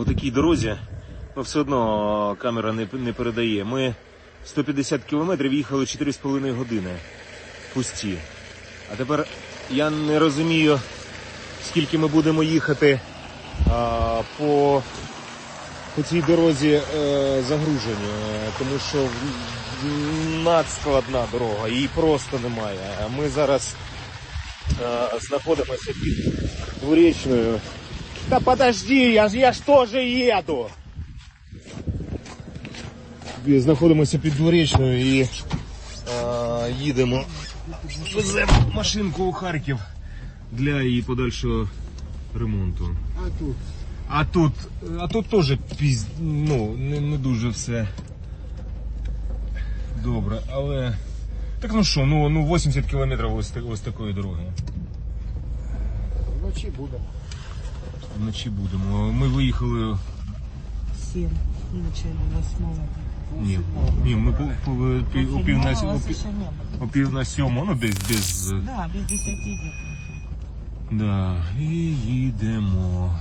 по такій дорозі, ну все одно камера не, не передає. Ми 150 кілометрів їхали 4,5 години пусті. А тепер я не розумію, скільки ми будемо їхати а, по, по цій дорозі е, загружені, тому що надскладна дорога, її просто немає. Ми зараз е, знаходимося під дворічною. Та подожди, я ж я ж теж їду. Знаходимося під дворічною і е, їдемо. Веземо машинку у Харків для її подальшого ремонту. А тут? А тут, а тут теж піз... ну, не, не дуже все добре, але. Так ну що, ну, ну 80 кілометрів ось, ось такої дороги. Вночі будемо. Вночі будемо. Ми виїхали. Сім, в начале восьмого. Ні, ні ми по, по, пів- о пів на, Седьмого о пів, о на сьому, ну десь без. Да, без десяти где-то. Да, і їдемо.